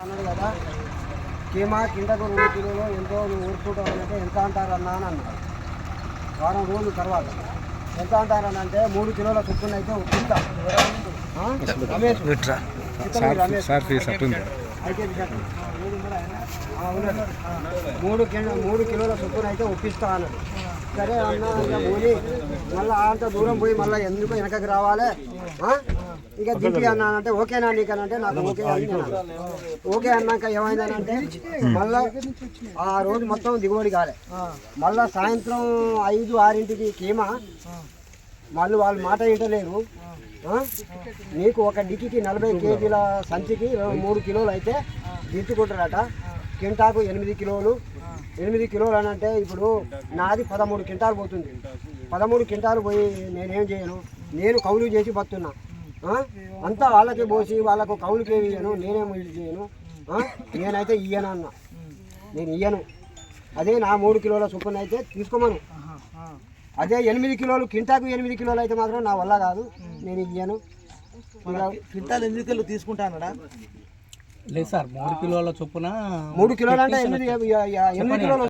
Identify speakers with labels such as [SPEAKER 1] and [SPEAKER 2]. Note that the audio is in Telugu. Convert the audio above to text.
[SPEAKER 1] అన్నాడు కదా. కీమా కిందకు రెండు కిలోలు ఎంతో నువ్వు ఊరుకుంటావు అంటే ఎంత అంటారన్నా అని అన్నాడు. వారం రోజుల తర్వాత. ఎంత అంటారని అంటే మూడు కిలోల చొప్పున అయితే ఆ? రమేష్. మూడు కిలో మూడు కిలోల చొప్పున అయితే ఒప్పిస్తా అన్నాడు. సరే అన్న పోనీ. మళ్ళీ అంత దూరం పోయి మళ్ళీ ఎందుకు వెనకకి రావాలి? ఆ? ఇక దింపి అన్నానంటే ఓకేనా నీకనంటే? నాకు ఓకే అని ఓకే అన్నాక ఏమైందని అంటే మళ్ళా ఆ రోజు మొత్తం దిగుబడి కాలే. మళ్ళా సాయంత్రం ఐదు ఆరింటికి కీమా మళ్ళీ వాళ్ళు మాట వింటలేరు. నీకు ఒక డిక్కికి నలభై కేజీల సంచికి మూడు కిలోలు అయితే దించుకుంటారట కింటాకు ఎనిమిది కిలోలు. ఎనిమిది కిలోలు అని అంటే ఇప్పుడు నాది పదమూడు క్వింటాలు పోతుంది. పదమూడు క్వింటాలు పోయి నేనేం చేయను? నేను కౌలు చేసి బతున్నా. అంతా వాళ్ళకి పోసి వాళ్ళకు కౌలుకి ఏమి ఇయ్యను నేనేం ఇది చేయను? నేనైతే ఇయ్యను అన్న. నేను ఇయ్యను. అదే నా మూడు కిలోల చొప్పున అయితే తీసుకోమను. అదే ఎనిమిది కిలోలు కింటాకు ఎనిమిది కిలోలు అయితే మాత్రం నా వల్ల కాదు. నేను ఇయ్యను.
[SPEAKER 2] కింటాలు ఎనిమిది కిలోలు తీసుకుంటానడా
[SPEAKER 3] లేదు సార్ మూడు కిలోల చొప్పున
[SPEAKER 1] మూడు కిలోలు అంటే ఎనిమిది ఎనిమిది కిలోలు